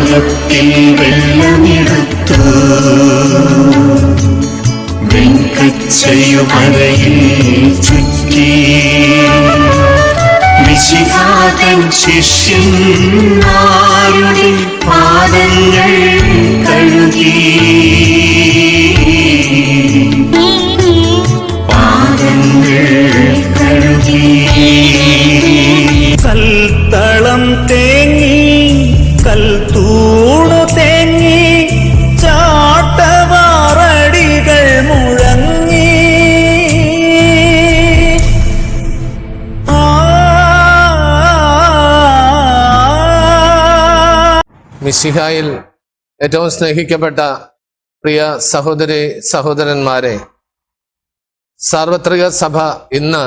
കലത്തിൽ വെള്ളമെടുത്തു വെങ്കച്ചയുമലയിൽ ചുറ്റി. വിശിഹാതൻ ശിഷ്യന്മാരുടെ പാദങ്ങൾ കഴുകി. പാദങ്ങൾ കഴുകി. കൽത്തളം തേങ്ങി കൽത്തൂണു തേങ്ങി ചാട്ടവാറടികൾ മുഴങ്ങി. മിശിഹായിൽ ഏറ്റവും സ്നേഹിക്കപ്പെട്ട പ്രിയ സഹോദരി സഹോദരന്മാരെ സാർവത്രിക സഭ ഇന്ന്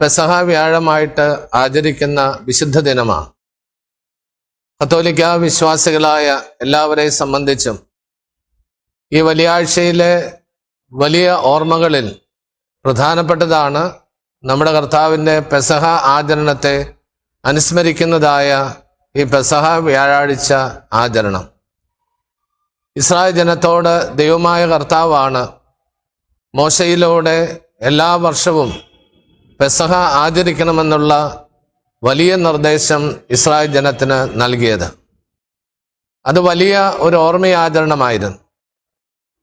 പെസഹ വ്യാഴമായിട്ട് ആചരിക്കുന്ന വിശുദ്ധ ദിനമാണ്. കത്തോലിക്ക വിശ്വാസികളായ എല്ലാവരെയും സംബന്ധിച്ചും ഈ വലിയ ആഴ്ചയിലെ വലിയ ഓർമ്മകളിൽ പ്രധാനപ്പെട്ടതാണ് നമ്മുടെ കർത്താവിന്റെ പെസഹ ആചരണത്തെ അനുസ്മരിക്കുന്നതായ ഈ പെസഹ വ്യാഴാഴ്ച ആചരണം. ഇസ്രായേൽ ജനത്തോട് ദൈവമായ കർത്താവാണ് മോശയിലൂടെ എല്ലാ വർഷവും പെസഹ ആചരിക്കണമെന്നുള്ള വലിയ നിർദ്ദേശം ഇസ്രായേൽ ജനത്തിന് നൽകിയത്. അത് വലിയ ഒരു ഓർമ്മയാചരണമായിരുന്നു.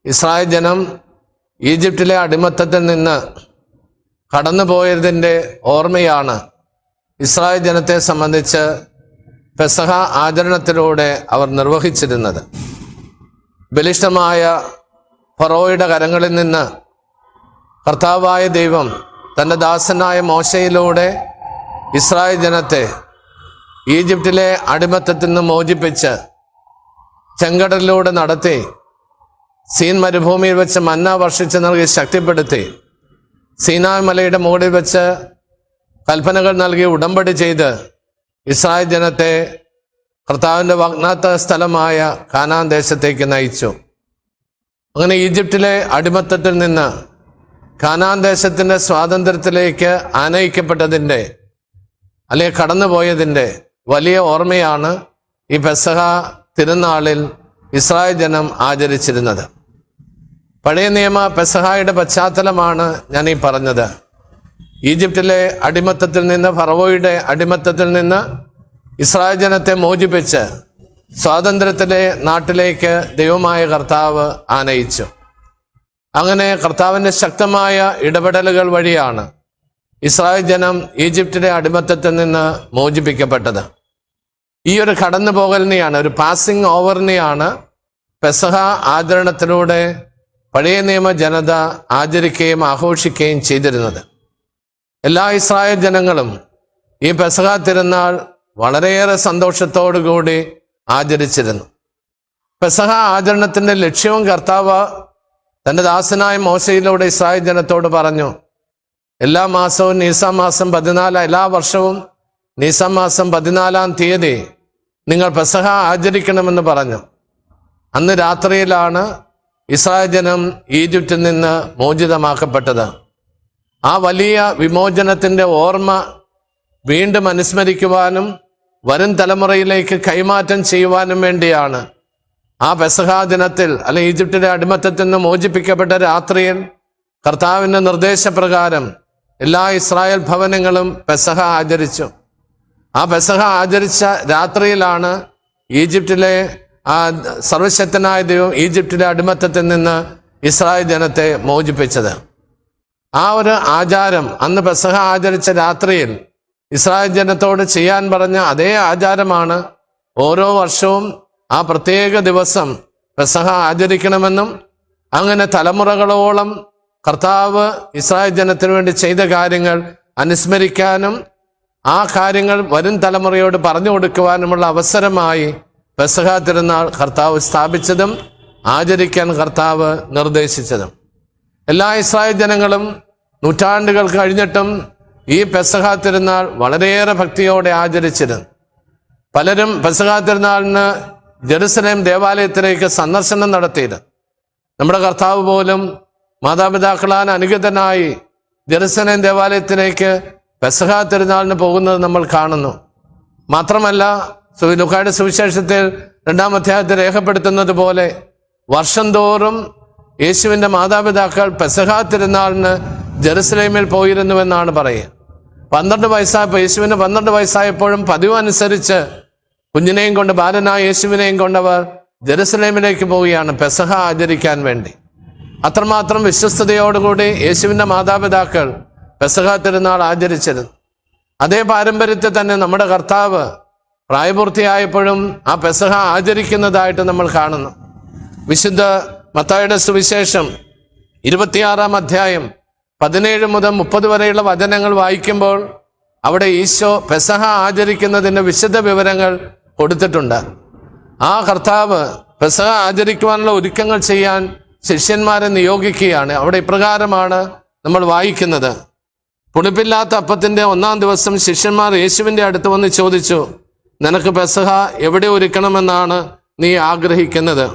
ഇസ്രായേൽ ജനം ഈജിപ്തിലെ അടിമത്തത്തിൽ നിന്ന് കടന്നുപോയതിന്റെ ഓർമ്മയാണ് ഇസ്രായേൽ ജനത്തെ സംബന്ധിച്ച് പെസഹ ആചരണത്തിലൂടെ അവർ നിർവഹിച്ചിരുന്നത്. ബലിഷ്ഠമായ ഫറോയുടെ കരങ്ങളിൽ നിന്ന് കർത്താവായ ദൈവം തന്റെ ദാസനായ മോശയിലൂടെ ഇസ്രായേൽ ജനത്തെ ഈജിപ്തിലെ അടിമത്തത്തിൽ നിന്ന് മോചിപ്പിച്ച് ചെങ്കടലിലൂടെ നടത്തി സീൻ മരുഭൂമിയിൽ വെച്ച് മന്ന വർഷിച്ച് നൽകി ശക്തിപ്പെടുത്തി സീനായ് മലയുടെ മുകളിൽ വെച്ച് കൽപ്പനകൾ നൽകി ഉടമ്പടി ചെയ്ത് ഇസ്രായേൽ ജനത്തെ കർത്താവിന്റെ വാഗ്നാത്ത സ്ഥലമായ കാനാൻ ദേശത്തേക്ക് നയിച്ചു. അങ്ങനെ ഈജിപ്തിലെ അടിമത്തത്തിൽ നിന്ന് കാനാൻ ദേശത്തിന്റെ സ്വാതന്ത്ര്യത്തിലേക്ക് ആനയിക്കപ്പെട്ടതിന്റെ അല്ലെങ്കിൽ കടന്നുപോയതിന്റെ വലിയ ഓർമ്മയാണ് ഈ പെസഹ തിരുനാളിൽ ഇസ്രായേൽ ജനം ആചരിച്ചിരുന്നത്. പഴയ നിയമ പെസഹായുടെ പശ്ചാത്തലമാണ് ഞാൻ ഈ പറഞ്ഞത്. ഈജിപ്തിലെ അടിമത്തത്തിൽ നിന്ന് ഫറവോയുടെ അടിമത്തത്തിൽ നിന്ന് ഇസ്രായേൽ ജനത്തെ മോചിപ്പിച്ച് സ്വാതന്ത്ര്യത്തിലെ നാട്ടിലേക്ക് ദൈവമായ കർത്താവ് ആനയിച്ചു. അങ്ങനെ കർത്താവിന്റെ ശക്തമായ ഇടപെടലുകൾ വഴിയാണ് ഇസ്രായേൽ ജനം ഈജിപ്തിലെ അടിമത്തത്തിൽ നിന്ന് മോചിപ്പിക്കപ്പെട്ടത്. ഈ ഒരു കടന്നു പോകലിനെയാണ് ഒരു പാസിംഗ് ഓവറിനെയാണ് പെസഹ ആചരണത്തിലൂടെ പഴയ നിയമ ജനത ആചരിക്കുകയും ആഘോഷിക്കുകയും ചെയ്തിരുന്നത്. എല്ലാ ഇസ്രായേൽ ജനങ്ങളും ഈ പെസഹ തിരുനാൾ വളരെയേറെ സന്തോഷത്തോടു കൂടി ആചരിച്ചിരുന്നു. പെസഹ ആചരണത്തിന്റെ ലക്ഷ്യവും കർത്താവ് തന്റെ ദാസനായ മോശയിലൂടെ ഇസ്രായേൽ ജനത്തോട് പറഞ്ഞു എല്ലാ മാസവും നീസാം മാസം പതിനാല് എല്ലാ വർഷവും നീസാം മാസം പതിനാലാം തീയതി നിങ്ങൾ പെസഹ ആചരിക്കണമെന്ന് പറഞ്ഞു. അന്ന് രാത്രിയിലാണ് ഇസ്രായേൽ ജനം ഈജിപ്തിൽ നിന്ന് മോചിതമാക്കപ്പെട്ടത്. ആ വലിയ വിമോചനത്തിന്റെ ഓർമ്മ വീണ്ടും അനുസ്മരിക്കുവാനും വരും തലമുറയിലേക്ക് കൈമാറ്റം ചെയ്യുവാനും വേണ്ടിയാണ്. ആ പെസഹാ ദിനത്തിൽ അല്ലെ ഈജിപ്തിന്റെ അടിമത്തത്തിൽ നിന്ന് മോചിപ്പിക്കപ്പെട്ട രാത്രിയിൽ കർത്താവിന്റെ നിർദ്ദേശപ്രകാരം എല്ലാ ഇസ്രായേൽ ഭവനങ്ങളും പെസഹ ആചരിച്ചു. ആ പെസഹ ആചരിച്ച രാത്രിയിലാണ് ഈജിപ്തിലെ ആ സർവശക്തനായ ദൈവം ഈജിപ്തിലെ അടിമത്തത്തിൽ നിന്ന് ഇസ്രായേൽ ജനത്തെ മോചിപ്പിച്ചത്. ആ ഒരു ആചാരം അന്ന് പെസഹ ആചരിച്ച രാത്രിയിൽ ഇസ്രായേൽ ജനത്തോട് ചെയ്യാൻ പറഞ്ഞ അതേ ആചാരമാണ് ഓരോ വർഷവും ആ പ്രത്യേക ദിവസം പെസഹ ആചരിക്കണമെന്നും അങ്ങനെ തലമുറകളോളം കർത്താവ് ഇസ്രായേൽ ജനത്തിനു വേണ്ടി ചെയ്ത കാര്യങ്ങൾ അനുസ്മരിക്കാനും ആ കാര്യങ്ങൾ വരും തലമുറയോട് പറഞ്ഞു കൊടുക്കുവാനുമുള്ള അവസരമായി പെസഹ തിരുനാൾ കർത്താവ് സ്ഥാപിച്ചതും ആചരിക്കാൻ കർത്താവ് നിർദ്ദേശിച്ചതും. എല്ലാ ഇസ്രായേൽ ജനങ്ങളും നൂറ്റാണ്ടുകൾ കഴിഞ്ഞിട്ടും ഈ പെസഹ തിരുനാൾ വളരെയേറെ ഭക്തിയോടെ ആചരിച്ചിരുന്നു. പലരും പെസഹ തിരുനാളിന് ജെറുസലേം ദേവാലയത്തിലേക്ക് സന്ദർശനം നടത്തിയിരുന്നു. നമ്മുടെ കർത്താവ് പോലും മാതാപിതാക്കളാൻ അനുഗതനായി ജെറുസലേം ദേവാലയത്തിലേക്ക് പെസഹ തിരുനാളിന് പോകുന്നത് നമ്മൾ കാണുന്നു. മാത്രമല്ല സുവിനുക്കാട് സുവിശേഷത്തിൽ രണ്ടാം അധ്യായത്തിൽ രേഖപ്പെടുത്തുന്നത് പോലെ വർഷം തോറും യേശുവിന്റെ മാതാപിതാക്കൾ പെസഹ തിരുനാളിന് ജെറുസലേമിൽ പോയിരുന്നുവെന്നാണ് പറയുക. പന്ത്രണ്ട് വയസ്സായപ്പോൾ യേശുവിന് പന്ത്രണ്ട് വയസ്സായപ്പോഴും പതിവ് അനുസരിച്ച് കുഞ്ഞിനെയും കൊണ്ട് ബാലനായ യേശുവിനെയും കൊണ്ടവർ ജെറുസലേമിലേക്ക് പോവുകയാണ് പെസഹ ആചരിക്കാൻ വേണ്ടി. അത്രമാത്രം വിശ്വസ്തയോടുകൂടി യേശുവിന്റെ മാതാപിതാക്കൾ പെസഹ തിരുനാൾ ആചരിച്ചിരുന്നു. അതേ പാരമ്പര്യത്തെ തന്നെ നമ്മുടെ കർത്താവ് പ്രായപൂർത്തിയായപ്പോഴും ആ പെസഹ ആചരിക്കുന്നതായിട്ട് നമ്മൾ കാണുന്നു. വിശുദ്ധ മത്തായുടെ സുവിശേഷം ഇരുപത്തിയാറാം അധ്യായം പതിനേഴ് മുതൽ മുപ്പത് വരെയുള്ള വചനങ്ങൾ വായിക്കുമ്പോൾ അവിടെ ഈശോ പെസഹ ആചരിക്കുന്നതിന്റെ വിശദ വിവരങ്ങൾ കൊടുത്തിട്ടുണ്ട്. ആ കർത്താവ് പെസഹ ആചരിക്കുവാനുള്ള ഒരുക്കങ്ങൾ ചെയ്യാൻ ശിഷ്യന്മാരെ നിയോഗിക്കുകയാണ്. അവിടെ ഇപ്രകാരമാണ് നമ്മൾ വായിക്കുന്നത്. പുളിപ്പില്ലാത്ത അപ്പത്തിന്റെ ഒന്നാം ദിവസം ശിഷ്യന്മാർ യേശുവിന്റെ അടുത്ത് വന്ന് ചോദിച്ചു നിനക്ക് പെസഹ എവിടെ ഒരുക്കണമെന്നാണ് നീ ആഗ്രഹിക്കുന്നത്?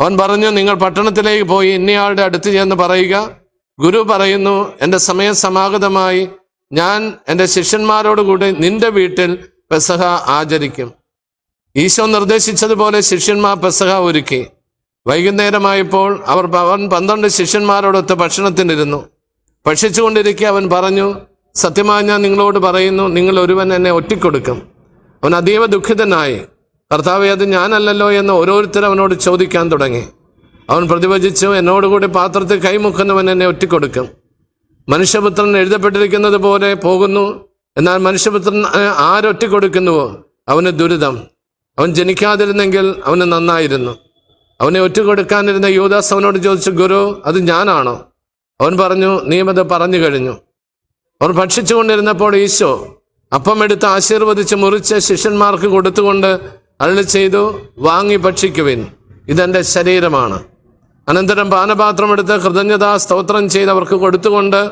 അവൻ പറഞ്ഞു നിങ്ങൾ പട്ടണത്തിലേക്ക് പോയി ഇന്നയാളുടെ അടുത്ത് ചെന്ന് പറയുക. ഗുരു പറയുന്നു എന്റെ സമയം സമാഗതമായി. ഞാൻ എന്റെ ശിഷ്യന്മാരോടുകൂടി നിന്റെ വീട്ടിൽ പെസഹ ആചരിക്കും. ഈശോ നിർദ്ദേശിച്ചതുപോലെ ശിഷ്യന്മാർ പെസഹ ഒരുക്കി. വൈകുന്നേരമായപ്പോൾ അവർ അവൻ പന്ത്രണ്ട് ശിഷ്യന്മാരോടൊത്ത് ഭക്ഷണത്തിനിരുന്നു. ഭക്ഷിച്ചുകൊണ്ടിരിക്കെ അവൻ പറഞ്ഞു സത്യമായി ഞാൻ നിങ്ങളോട് പറയുന്നു നിങ്ങൾ ഒരുവൻ എന്നെ ഒറ്റിക്കൊടുക്കും. അവൻ അതീവ ദുഃഖിതനായി. കർത്താവെ അത് ഞാനല്ലല്ലോ എന്ന് ഓരോരുത്തരും അവനോട് ചോദിക്കാൻ തുടങ്ങി. അവൻ പ്രതിഭജിച്ചു എന്നോടുകൂടി പാത്രത്തിൽ കൈമുക്കുന്നവൻ എന്നെ ഒറ്റിക്കൊടുക്കും. മനുഷ്യപുത്രൻ എഴുതപ്പെട്ടിരിക്കുന്നത് പോലെ പോകുന്നു എന്നാൽ മനുഷ്യപുത്രൻ ആരൊറ്റിക്കൊടുക്കുന്നുവോ? അവന് ദുരിതം. അവൻ ജനിക്കാതിരുന്നെങ്കിൽ അവന് നന്നായിരുന്നു. അവനെ ഒറ്റുകൊടുക്കാനിരുന്ന യൂദാസ് അവനോട് ചോദിച്ചു ഗുരു അത് ഞാനാണോ? അവൻ പറഞ്ഞു നീമത് പറഞ്ഞു കഴിഞ്ഞു. അവർ ഭക്ഷിച്ചുകൊണ്ടിരുന്നപ്പോൾ ഈശോ അപ്പം എടുത്ത് ആശീർവദിച്ച് മുറിച്ച് ശിഷ്യന്മാർക്ക് കൊടുത്തുകൊണ്ട് അരുളി ചെയ്തു വാങ്ങി ഭക്ഷിക്കുവിൻ. ഇതെന്റെ ശരീരമാണ്. അനന്തരം പാനപാത്രം എടുത്ത് കൃതജ്ഞതാ സ്തോത്രം ചെയ്ത് അവർക്ക് കൊടുത്തുകൊണ്ട്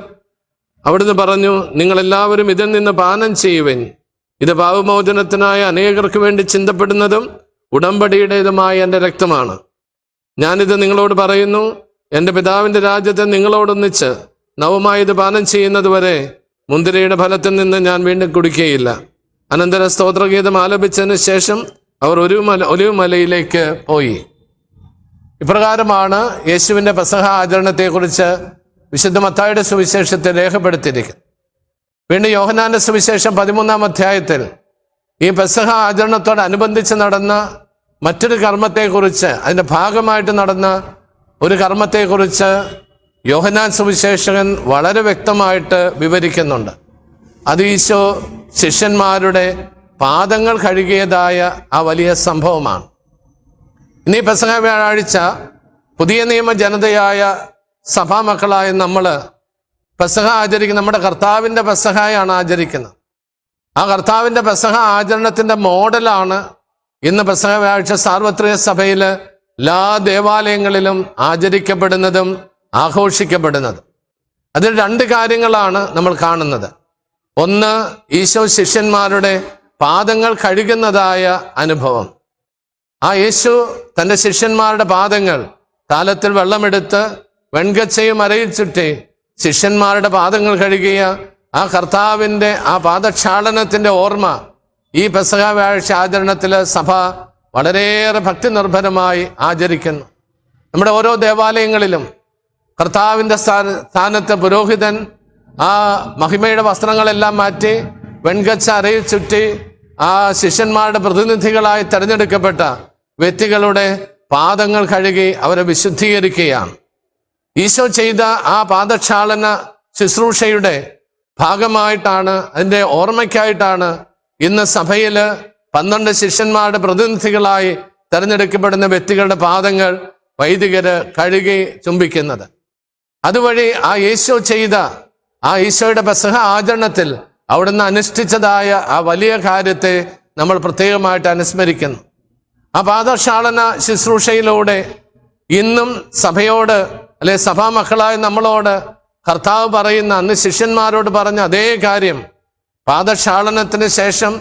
അവിടുന്ന് പറഞ്ഞു നിങ്ങളെല്ലാവരും ഇതിൽ നിന്ന് പാനം ചെയ്യുവിൻ. ഇത് പാവമോചനത്തിനായ അനേകർക്ക് വേണ്ടി ചിന്തപ്പെടുന്നതും ഉടമ്പടിയുടേതുമായ എന്റെ രക്തമാണ്. ഞാനിത് നിങ്ങളോട് പറയുന്നു. എന്റെ പിതാവിന്റെ രാജ്യത്തെ നിങ്ങളോടൊന്നിച്ച് നവമായത് പാനം ചെയ്യുന്നതുവരെ മുന്തിരിയുടെ ഫലത്തിൽ നിന്ന് ഞാൻ വീണ്ടും കുടിക്കുകയില്ല. അനന്തര സ്തോത്രഗീതം ആലപിച്ചതിന് ശേഷം അവർ ഒരു മല ഒലിവ് മലയിലേക്ക് പോയി. ഇപ്രകാരമാണ് യേശുവിന്റെ പെസഹ ആചരണത്തെക്കുറിച്ച് വിശുദ്ധ മത്തായുടെ സുവിശേഷത്തെ രേഖപ്പെടുത്തിയിരിക്കുന്നത്. വീണ്ടും യോഹനാന്റെ സുവിശേഷം പതിമൂന്നാം അധ്യായത്തിൽ ഈ പെസഹ ആചരണത്തോടനുബന്ധിച്ച് നടന്ന മറ്റൊരു കർമ്മത്തെക്കുറിച്ച് അതിന്റെ ഭാഗമായിട്ട് നടന്ന ഒരു കർമ്മത്തെക്കുറിച്ച് യോഹനാൻ സുവിശേഷകൻ വളരെ വ്യക്തമായിട്ട് വിവരിക്കുന്നുണ്ട്. അത് ഈശോ ശിഷ്യന്മാരുടെ പാദങ്ങൾ കഴുകിയതായ ആ വലിയ സംഭവമാണ്. ഇനി പെസഹ വ്യാഴാഴ്ച പുതിയ നിയമ ജനതയായ സഭാമക്കളായ നമ്മൾ പെസഹ ആചരിക്കുന്ന നമ്മുടെ കർത്താവിന്റെ പെസഹയാണ് ആചരിക്കുന്നത്. ആ കർത്താവിന്റെ പെസഹ ആചരണത്തിന്റെ മോഡലാണ് ഇന്ന് പെസഹ വ്യാഴ്ച സാർവത്രിക സഭയിൽ എല്ലാ ദേവാലയങ്ങളിലും ആചരിക്കപ്പെടുന്നതും ആഘോഷിക്കപ്പെടുന്നതും. അതിൽ രണ്ട് കാര്യങ്ങളാണ് നമ്മൾ കാണുന്നത്. ഒന്ന് ഈശോ ശിഷ്യന്മാരുടെ പാദങ്ങൾ കഴുകുന്നതായ അനുഭവം. ആ യേശു തന്റെ ശിഷ്യന്മാരുടെ പാദങ്ങൾ താലത്തിൽ വെള്ളമെടുത്ത് വെൺകച്ചയും അരയിൽ ചുറ്റി ശിഷ്യന്മാരുടെ പാദങ്ങൾ കഴുകിയ ആ കർത്താവിന്റെ ആ പാദക്ഷാളനത്തിന്റെ ഓർമ്മ ഈ പെസഹ വ്യാഴ്ച ആചരണത്തിൽ സഭ വളരെയേറെ ഭക്തി നിർഭരമായി ആചരിക്കുന്നു. നമ്മുടെ ഓരോ ദേവാലയങ്ങളിലും കർത്താവിന്റെ സ്ഥാന സ്ഥാനത്ത് പുരോഹിതൻ ആ മഹിമയുടെ വസ്ത്രങ്ങളെല്ലാം മാറ്റി വെൺകച്ച അരയിൽ ചുറ്റി ആ ശിഷ്യന്മാരുടെ പ്രതിനിധികളായി തെരഞ്ഞെടുക്കപ്പെട്ട വ്യക്തികളുടെ പാദങ്ങൾ കഴുകി അവരെ വിശുദ്ധീകരിക്കുകയാണ്. ഈശോ ചെയ്ത ആ പാദക്ഷാളന ശുശ്രൂഷയുടെ ഭാഗമായിട്ടാണ് അതിന്റെ ഓർമ്മയ്ക്കായിട്ടാണ് ഇന്ന് സഭയിൽ പന്ത്രണ്ട് ശിഷ്യന്മാരുടെ പ്രതിനിധികളായി തെരഞ്ഞെടുക്കപ്പെടുന്ന വ്യക്തികളുടെ പാദങ്ങൾ വൈദികര് കഴുകി ചുംബിക്കുന്നത്. അതുവഴി ആ യേശോ ചെയ്ത ആ ഈശോയുടെ പെസഹ ആചരണത്തിൽ അവിടുന്ന് അനുഷ്ഠിച്ചതായ ആ വലിയ കാര്യത്തെ നമ്മൾ പ്രത്യേകമായിട്ട് അനുസ്മരിക്കുന്നു. ആ പാദശാളന ശുശ്രൂഷയിലൂടെ ഇന്നും സഭയോട് അല്ലെ സഭാമക്കളായ നമ്മളോട് കർത്താവ് പറയുന്ന അന്ന് ശിഷ്യന്മാരോട് പറഞ്ഞ അതേ കാര്യം പാദശാളനത്തിന് ശേഷം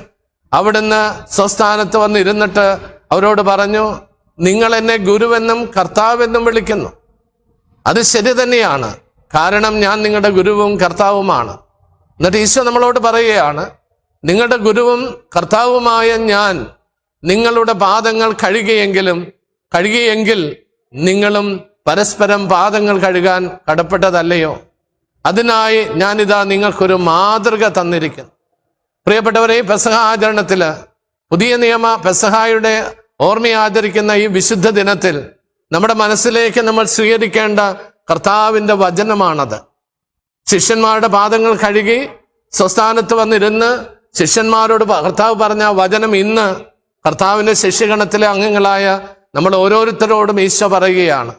അവിടുന്ന് സ്വസ്ഥാനത്ത് വന്നിരുന്നിട്ട് അവരോട് പറഞ്ഞു നിങ്ങൾ എന്നെ ഗുരുവെന്നും കർത്താവെന്നും വിളിക്കുന്നു. അത് ശരി തന്നെയാണ്. കാരണം ഞാൻ നിങ്ങളുടെ ഗുരുവും കർത്താവുമാണ്. എന്നിട്ട് ഈശോ നമ്മളോട് പറയുകയാണ് നിങ്ങളുടെ ഗുരുവും കർത്താവുമായ ഞാൻ നിങ്ങളുടെ പാദങ്ങൾ കഴുകിയെങ്കിലും കഴുകിയെങ്കിൽ നിങ്ങളും പരസ്പരം പാദങ്ങൾ കഴുകാൻ കടപ്പെട്ടതല്ലയോ? അതിനായി ഞാനിതാ നിങ്ങൾക്കൊരു മാതൃക തന്നിരിക്കുന്നു. പ്രിയപ്പെട്ടവരെ ഈ പെസഹ ആചരണത്തിൽ പുതിയ നിയമ പെസഹായുടെ ഓർമ്മ ആചരിക്കുന്ന ഈ വിശുദ്ധ ദിനത്തിൽ നമ്മുടെ മനസ്സിലേക്ക് നമ്മൾ സ്വീകരിക്കേണ്ട കർത്താവിന്റെ വചനമാണത്. ശിഷ്യന്മാരുടെ പാദങ്ങൾ കഴുകി സ്വസ്ഥാനത്ത് വന്നിരുന്ന് ശിഷ്യന്മാരോട് കർത്താവ് പറഞ്ഞ വചനം ഇന്ന് കർത്താവിന്റെ ശിഷ്യഗണത്തിലെ അംഗങ്ങളായ നമ്മൾ ഓരോരുത്തരോടും ഈശോ പറയുകയാണ്.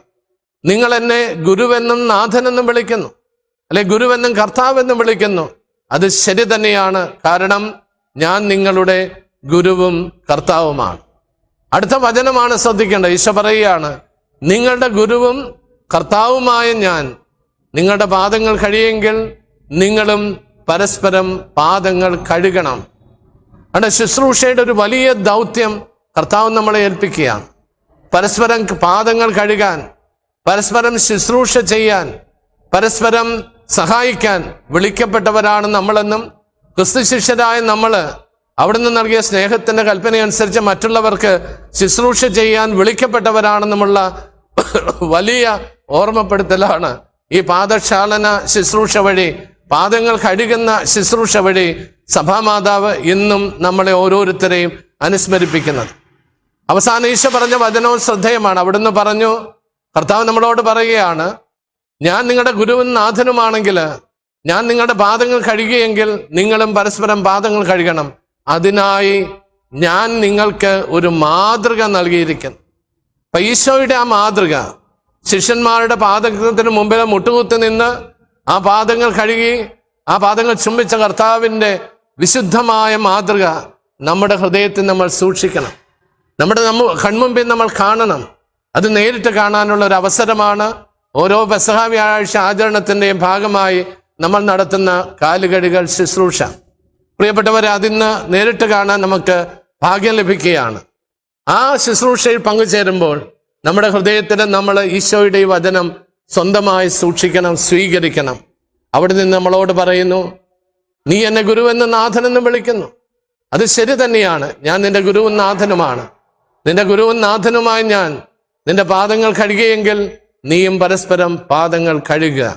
നിങ്ങൾ എന്നെ ഗുരുവെന്നും നാഥനെന്നും വിളിക്കുന്നു. അല്ലെ ഗുരുവെന്നും കർത്താവെന്നും വിളിക്കുന്നു. അത് ശരി തന്നെയാണ്. കാരണം ഞാൻ നിങ്ങളുടെ ഗുരുവും കർത്താവുമാണ്. അടുത്ത വചനമാണ് ശ്രദ്ധിക്കേണ്ടത്. ഈശോ പറയുകയാണ് നിങ്ങളുടെ ഗുരുവും കർത്താവുമായ ഞാൻ. നിങ്ങളുടെ പാദങ്ങൾ കഴിയെങ്കിൽ നിങ്ങളും പരസ്പരം പാദങ്ങൾ കഴുകണം. അവിടെ ശുശ്രൂഷയുടെ ഒരു വലിയ ദൗത്യം കർത്താവ് നമ്മളെ ഏൽപ്പിക്കുകയാണ്. പരസ്പരം പാദങ്ങൾ കഴുകാൻ പരസ്പരം ശുശ്രൂഷ ചെയ്യാൻ പരസ്പരം സഹായിക്കാൻ വിളിക്കപ്പെട്ടവരാണ് നമ്മളെന്നും ക്രിസ്തു ശിഷ്യരായ നമ്മൾ അവിടുന്ന് നൽകിയ സ്നേഹത്തിന്റെ കൽപ്പനയനുസരിച്ച് മറ്റുള്ളവർക്ക് ശുശ്രൂഷ ചെയ്യാൻ വിളിക്കപ്പെട്ടവരാണെന്നുമുള്ള വലിയ ഓർമ്മപ്പെടുത്തലാണ് ഈ പാദക്ഷാളന ശുശ്രൂഷ വഴി പാദങ്ങൾ കഴുകുന്ന ശുശ്രൂഷ വഴി സഭാമാതാവ് ഇന്നും നമ്മളെ ഓരോരുത്തരെയും അനുസ്മരിപ്പിക്കുന്നത്. അവസാന ഈശോ പറഞ്ഞ വചനവും ശ്രദ്ധേയമാണ്. അവിടുന്ന് പറഞ്ഞു കർത്താവ് നമ്മളോട് പറയുകയാണ് ഞാൻ നിങ്ങളുടെ ഗുരുവും നാഥനുമാണെങ്കിൽ ഞാൻ നിങ്ങളുടെ പാദങ്ങൾ കഴുകിയെങ്കിൽ നിങ്ങളും പരസ്പരം പാദങ്ങൾ കഴുകണം. അതിനായി ഞാൻ നിങ്ങൾക്ക് ഒരു മാതൃക നൽകിയിരിക്കുന്നു. അപ്പൊ ഈശോയുടെ ആ മാതൃക ശിഷ്യന്മാരുടെ പാദത്തിന് മുമ്പിൽ മുട്ടുകുത്തി നിന്ന് ആ പാദങ്ങൾ കഴുകി ആ പാദങ്ങൾ ചുംബിച്ച കർത്താവിന്റെ വിശുദ്ധമായ മാതൃക നമ്മുടെ ഹൃദയത്തിൽ നമ്മൾ സൂക്ഷിക്കണം. നമ്മുടെ നമ്മ കൺമുമ്പിൽ നമ്മൾ കാണണം. അത് നേരിട്ട് കാണാനുള്ള ഒരു അവസരമാണ് ഓരോ പെസഹ വ്യാഴാഴ്ച ആചരണത്തിന്റെയും ഭാഗമായി നമ്മൾ നടത്തുന്ന കാലുകഴുകൾ ശുശ്രൂഷ. പ്രിയപ്പെട്ടവരെ അതിന്ന് നേരിട്ട് കാണാൻ നമുക്ക് ഭാഗ്യം ലഭിക്കുകയാണ്. ആ ശുശ്രൂഷയിൽ പങ്കുചേരുമ്പോൾ നമ്മുടെ ഹൃദയത്തിൽ നമ്മൾ ഈശോയുടെ ഈ വചനം സ്വന്തമായി സൂക്ഷിക്കണം സ്വീകരിക്കണം. അവിടെ നിന്ന് നമ്മളോട് പറയുന്നു നീ എന്നെ ഗുരുവെന്ന് നാഥനെന്ന് വിളിക്കുന്നു. അത് ശരി തന്നെയാണ്. ഞാൻ നിന്റെ ഗുരുവും നാഥനുമാണ്. നിന്റെ ഗുരുവും നാഥനുമായി ഞാൻ നിന്റെ പാദങ്ങൾ കഴുകിയെങ്കിൽ നീയും പരസ്പരം പാദങ്ങൾ കഴുകുക.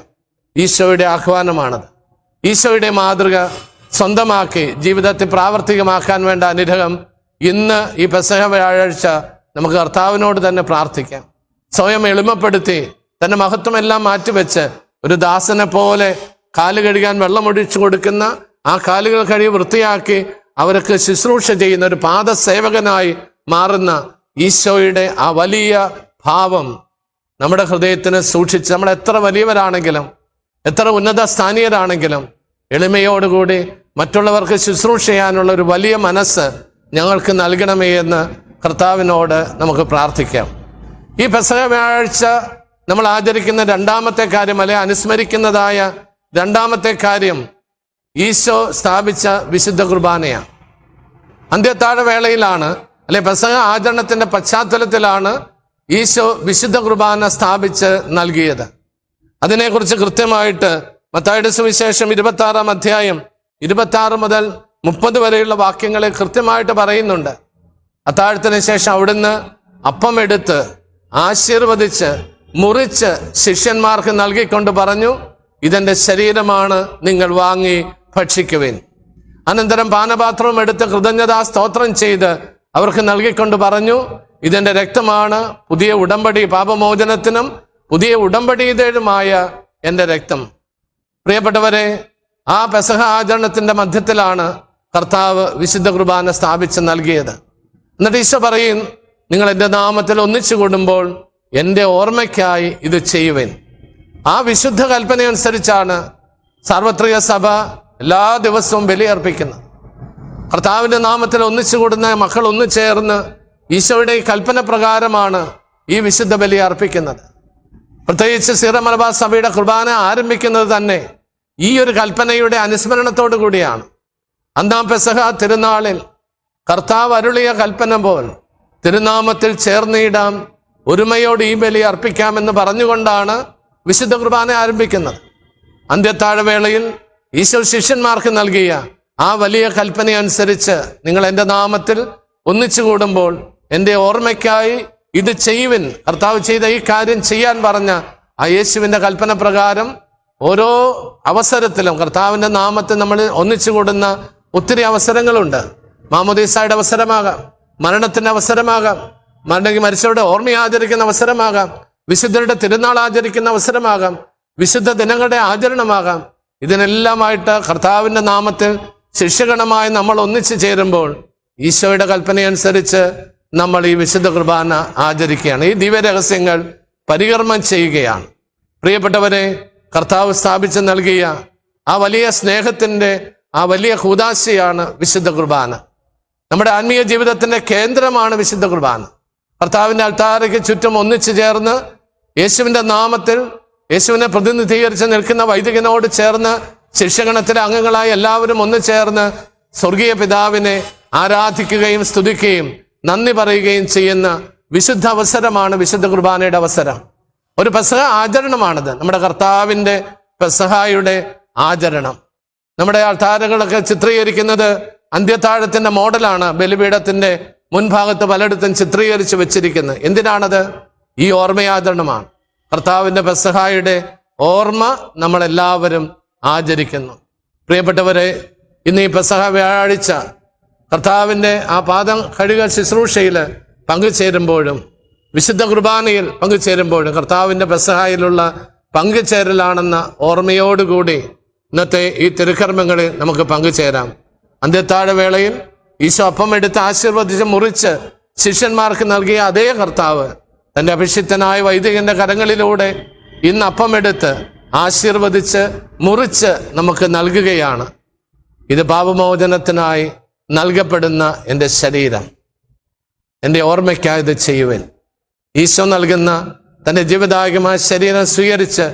ഈശോയുടെ ആഹ്വാനമാണത്. ഈശോയുടെ മാതൃക സ്വന്തമാക്കി ജീവിതത്തെ പ്രാവർത്തികമാക്കാൻ വേണ്ട അനുഗ്രഹം ഇന്ന് ഈ പെസഹ വ്യാഴാഴ്ച നമുക്ക് കർത്താവിനോട് തന്നെ പ്രാർത്ഥിക്കാം. സ്വയം എളിമപ്പെടുത്തി തന്റെ മഹത്വമെല്ലാം മാറ്റിവെച്ച് ഒരു ദാസനെ പോലെ കാൽ കഴുകാൻ വെള്ളമൊഴിച്ചു കൊടുക്കുന്ന ആ കാലുകൾ കഴുകി വൃത്തിയാക്കി അവർക്ക് ശുശ്രൂഷ ചെയ്യുന്ന ഒരു പാദസേവകനായി മാറുന്ന ഈശോയുടെ ആ വലിയ ഭാവം നമ്മുടെ ഹൃദയത്തിന് സൂക്ഷിച്ച് നമ്മൾ എത്ര വലിയവരാണെങ്കിലും എത്ര ഉന്നത സ്ഥാനീയരാണെങ്കിലും എളിമയോടുകൂടി മറ്റുള്ളവർക്ക് ശുശ്രൂഷ ചെയ്യാനുള്ള ഒരു വലിയ മനസ്സ് ഞങ്ങൾക്ക് നൽകണമേ എന്ന് കർത്താവിനോട് നമുക്ക് പ്രാർത്ഥിക്കാം. ഈ പ്രസവ വ്യാഴാഴ്ച നമ്മൾ ആചരിക്കുന്ന രണ്ടാമത്തെ കാര്യം അല്ലെ അനുസ്മരിക്കുന്നതായ രണ്ടാമത്തെ കാര്യം ഈശോ സ്ഥാപിച്ച വിശുദ്ധ കുർബാനയാണ്. അന്ത്യത്താഴ വേളയിലാണ് അല്ലെ പെസഹ ആചരണത്തിന്റെ പശ്ചാത്തലത്തിലാണ് ഈശോ വിശുദ്ധ കുർബാന സ്ഥാപിച്ച് നൽകിയത്. അതിനെക്കുറിച്ച് കൃത്യമായിട്ട് മത്തായുടെ സുവിശേഷം ഇരുപത്തി ആറാം അധ്യായം ഇരുപത്തി ആറ് മുതൽ മുപ്പത് വരെയുള്ള വാക്യങ്ങളെ കൃത്യമായിട്ട് പറയുന്നുണ്ട്. അത്താഴത്തിന് ശേഷം അവിടുന്ന് അപ്പം എടുത്ത് ആശീർവദിച്ച് മുറിച്ച് ശിഷ്യന്മാർക്ക് നൽകിക്കൊണ്ട് പറഞ്ഞു ഇതെന്റെ ശരീരമാണ് നിങ്ങൾ വാങ്ങി ഭക്ഷിക്കുവിൻ. അനന്തരം പാനപാത്രവും എടുത്ത് കൃതജ്ഞതാ സ്തോത്രം ചെയ്ത് അവർക്ക് നൽകിക്കൊണ്ട് പറഞ്ഞു ഇതെന്റെ രക്തമാണ്. പുതിയ ഉടമ്പടി പാപമോചനത്തിനും പുതിയ ഉടമ്പടിയുടേതുമായ എന്റെ രക്തം. പ്രിയപ്പെട്ടവരെ ആ പെസഹ ആചരണത്തിന്റെ മധ്യത്തിലാണ് കർത്താവ് വിശുദ്ധ കുർബാന സ്ഥാപിച്ച് നൽകിയത്. എന്നിട്ട് ഈശോ പറയും നിങ്ങൾ എന്റെ നാമത്തിൽ ഒന്നിച്ചു കൂടുമ്പോൾ എന്റെ ഓർമ്മയ്ക്കായി ഇത് ചെയ്യുവേൻ. ആ വിശുദ്ധ കൽപ്പനയനുസരിച്ചാണ് സാർവത്രിക സഭ എല്ലാ ദിവസവും ബലിയർപ്പിക്കുന്നത്. കർത്താവിന്റെ നാമത്തിൽ ഒന്നിച്ചു കൂടുന്ന മക്കൾ ഒന്നു ചേർന്ന് ഈശോയുടെ കൽപ്പന പ്രകാരമാണ് ഈ വിശുദ്ധ ബലി അർപ്പിക്കുന്നത്. പ്രത്യേകിച്ച് സീറ സഭയുടെ കുർബാന ആരംഭിക്കുന്നത് തന്നെ ഈ ഒരു കൽപ്പനയുടെ അനുസ്മരണത്തോടു കൂടിയാണ്. അന്നാം പെസഹ തിരുനാളിൽ കർത്താവ് അരുളിയ കൽപ്പന പോൽ തിരുനാമത്തിൽ ചേർന്നിടാം ഒരുമയോട് ഈ ബലി അർപ്പിക്കാമെന്ന് പറഞ്ഞുകൊണ്ടാണ് വിശുദ്ധ കുർബാന ആരംഭിക്കുന്നത്. അന്ത്യത്താഴവേളയിൽ ഈശോ ശിഷ്യന്മാർക്ക് നൽകിയ ആ വലിയ കൽപ്പന അനുസരിച്ച് നിങ്ങൾ എന്റെ നാമത്തിൽ ഒന്നിച്ചു കൂടുമ്പോൾ എന്റെ ഓർമ്മയ്ക്കായി ഇത് ചെയ്യുവിൻ. കർത്താവ് ചെയ്ത ഈ കാര്യം ചെയ്യാൻ പറഞ്ഞ ആ യേശുവിന്റെ കൽപ്പന പ്രകാരം ഓരോ അവസരത്തിലും കർത്താവിന്റെ നാമത്തെ നമ്മൾ ഒന്നിച്ചു കൂടുന്ന ഒത്തിരി അവസരങ്ങളുണ്ട്. മാമോദീസായുടെ അവസരമാകാം. മരണത്തിന്റെ അവസരമാകാം. മരണി മരിച്ചവരുടെ ഓർമ്മ ആചരിക്കുന്ന അവസരമാകാം. വിശുദ്ധരുടെ തിരുനാൾ ആചരിക്കുന്ന അവസരമാകാം. വിശുദ്ധ ദിനങ്ങളുടെ ആചരണമാകാം. ഇതിനെല്ലാമായിട്ട് കർത്താവിന്റെ നാമത്തിൽ ശിക്ഷകണമായി നമ്മൾ ഒന്നിച്ചു ചേരുമ്പോൾ ഈശോയുടെ കൽപ്പനയനുസരിച്ച് നമ്മൾ ഈ വിശുദ്ധ കുർബാന ആചരിക്കുകയാണ്. ഈ ദിവ്യരഹസ്യങ്ങൾ പരികർമ്മം ചെയ്യുകയാണ്. പ്രിയപ്പെട്ടവരെ കർത്താവ് സ്ഥാപിച്ച് നൽകിയ ആ വലിയ സ്നേഹത്തിന്റെ ആ വലിയ കൂതാശയാണ് വിശുദ്ധ കുർബാന. നമ്മുടെ ആത്മീയ ജീവിതത്തിന്റെ കേന്ദ്രമാണ് വിശുദ്ധ കുർബാന. കർത്താവിന്റെ അൾത്താരയ്ക്ക് ചുറ്റും ഒന്നിച്ചു ചേർന്ന് യേശുവിന്റെ നാമത്തിൽ യേശുവിനെ പ്രതിനിധീകരിച്ച് നിൽക്കുന്ന വൈദികനോട് ചേർന്ന് ശിഷ്യഗണത്തിലെ അംഗങ്ങളായ എല്ലാവരും ഒന്നു ചേർന്ന് സ്വർഗീയ പിതാവിനെ ആരാധിക്കുകയും സ്തുതിക്കുകയും നന്ദി പറയുകയും ചെയ്യുന്ന വിശുദ്ധ അവസരമാണ് വിശുദ്ധ കുർബാനയുടെ അവസരം. ഒരു പെസഹ ആചരണമാണിത്. നമ്മുടെ കർത്താവിന്റെ പെസഹായുടെ ആചരണം. നമ്മുടെ അൾത്താരകളൊക്കെ ചിത്രീകരിക്കുന്നത് അന്ത്യത്താഴത്തിന്റെ മോഡലാണ്. ബലിപീഠത്തിന്റെ മുൻഭാഗത്ത് പലയിടത്തും ചിത്രീകരിച്ച് വെച്ചിരിക്കുന്നത് എന്തിനാണത്? ഈ ഓർമ്മയാചരണമാണ്. കർത്താവിന്റെ പെസഹായുടെ ഓർമ്മ നമ്മളെല്ലാവരും ആചരിക്കുന്നു. പ്രിയപ്പെട്ടവരെ ഇന്ന് ഈ പെസഹ വ്യാഴാഴ്ച കർത്താവിന്റെ ആ പാദം കഴുകൽ ശുശ്രൂഷയിൽ പങ്കുചേരുമ്പോഴും വിശുദ്ധ കുർബാനയിൽ പങ്കുചേരുമ്പോഴും കർത്താവിന്റെ ബസഹായിലുള്ള പങ്കുചേരലാണെന്ന ഓർമ്മയോടുകൂടി ഇന്നത്തെ ഈ തിരുക്കർമ്മങ്ങളിൽ നമുക്ക് പങ്കുചേരാം. അന്ത്യത്താഴ വേളയിൽ ഈശോ അപ്പം എടുത്ത് ആശീർവദിച്ച് മുറിച്ച് ശിഷ്യന്മാർക്ക് നൽകിയ അതേ കർത്താവ് തന്റെ അഭിഷിക്തനായ വൈദികന്റെ കരങ്ങളിലൂടെ ഇന്ന് അപ്പം എടുത്ത് ആശീർവദിച്ച് മുറിച്ച് നമുക്ക് നൽകുകയാണ്. ഇത് പാപമോചനത്തിനായി നൽകപ്പെടുന്ന എന്റെ ശരീരം എന്റെ ഓർമ്മയ്ക്കായി ഇത് ചെയ്യുവൻ. ഈശോ നൽകുന്ന തന്റെ ജീവദായകമായ ശരീരം സ്വീകരിച്ച്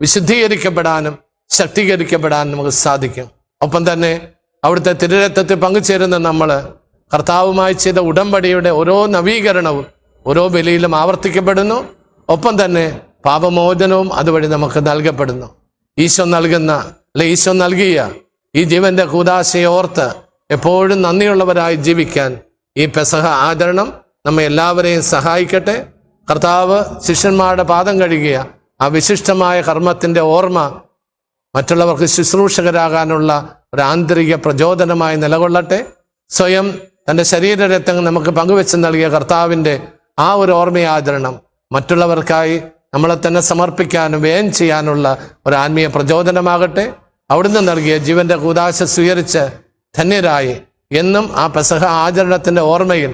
വിശുദ്ധീകരിക്കപ്പെടാനും ശക്തീകരിക്കപ്പെടാനും നമുക്ക് സാധിക്കും. ഒപ്പം തന്നെ അവിടുത്തെ തിരുരത്വത്തിൽ പങ്കുചേരുന്ന നമ്മൾ കർത്താവുമായി ചെയ്ത ഉടമ്പടിയുടെ ഓരോ നവീകരണവും ഓരോ ബലിയിലും ആവർത്തിക്കപ്പെടുന്നു. ഒപ്പം തന്നെ പാപമോചനവും അതുവഴി നമുക്ക് നൽകപ്പെടുന്നു. ഈശോ നൽകുന്ന അല്ലെ ഈശോ നൽകിയ ഈ ജീവന്റെ കൂതാശയെ ഓർത്ത് എപ്പോഴും നന്ദിയുള്ളവരായി ജീവിക്കാൻ ഈ പെസഹ ആചരണം നമ്മെ എല്ലാവരെയും സഹായിക്കട്ടെ. കർത്താവ് ശിഷ്യന്മാരുടെ പാദം കഴുകിയ ആ വിശിഷ്ടമായ കർമ്മത്തിന്റെ ഓർമ്മ മറ്റുള്ളവർക്ക് ശുശ്രൂഷകരാകാനുള്ള ഒരു ആന്തരിക പ്രചോദനമായി നിലകൊള്ളട്ടെ. സ്വയം തന്റെ ശരീരരത്നങ്ങൾ നമുക്ക് പങ്കുവെച്ച് നൽകിയ കർത്താവിന്റെ ആ ഒരു ഓർമ്മയാചരണം മറ്റുള്ളവർക്കായി നമ്മളെ തന്നെ സമർപ്പിക്കാനും വ്യയം ചെയ്യാനുള്ള ഒരു ആത്മീയ പ്രചോദനമാകട്ടെ. അവിടുന്ന് നൽകിയ ജീവന്റെ കൂതാശ സ്വീകരിച്ച് ധന്യരായി. എന്നും ആ പെസഹ ആചരണത്തിന്റെ ഓർമ്മയിൽ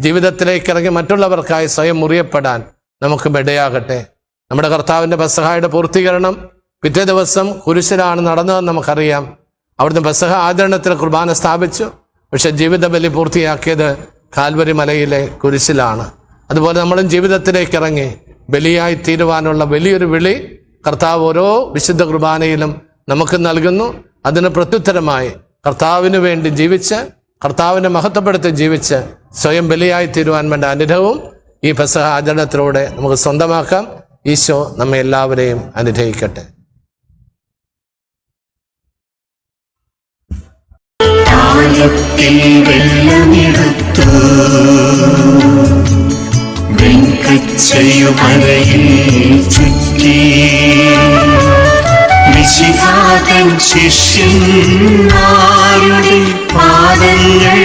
ജീവിതത്തിലേക്ക് ഇറങ്ങി മറ്റുള്ളവർക്കായി സ്വയം മുറിയപ്പെടാൻ നമുക്ക് ഇടയാകട്ടെ നമ്മുടെ കർത്താവിന്റെ പെസഹായുടെ പൂർത്തീകരണം പിറ്റേ ദിവസം കുരിശിലാണ് നടന്നതെന്ന് നമുക്കറിയാം. അവിടുന്ന് പെസഹ ആചരണത്തിൽ കുർബാന സ്ഥാപിച്ചു. പക്ഷെ ജീവിത ബലി പൂർത്തിയാക്കിയത് കാൽവരി മലയിലെ കുരിശിലാണ്. അതുപോലെ നമ്മളും ജീവിതത്തിലേക്ക് ഇറങ്ങി ബലിയായി തീരുവാനുള്ള വലിയൊരു വിളി കർത്താവ് ഓരോ വിശുദ്ധ കുർബാനയിലും നമുക്ക് നൽകുന്നു. അതിന് പ്രത്യുത്തരമായി കർത്താവിന് വേണ്ടി ജീവിച്ച് കർത്താവിനെ മഹത്വപ്പെടുത്തി ജീവിച്ച് സ്വയം ബലിയായി തീരുവാൻ വേണ്ട അനുഭവവും ഈ പെസഹ ആചരണത്തിലൂടെ നമുക്ക് സ്വന്തമാക്കാം. ഈശോ നമ്മെ എല്ലാവരെയും അനുഗ്രഹിക്കട്ടെ. വെള്ളമെടുത്തു. ചുറ്റി. വിശിഹാതൻ ശിഷ്യന്മാരുടെ പാദങ്ങൾ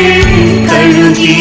കഴുകി.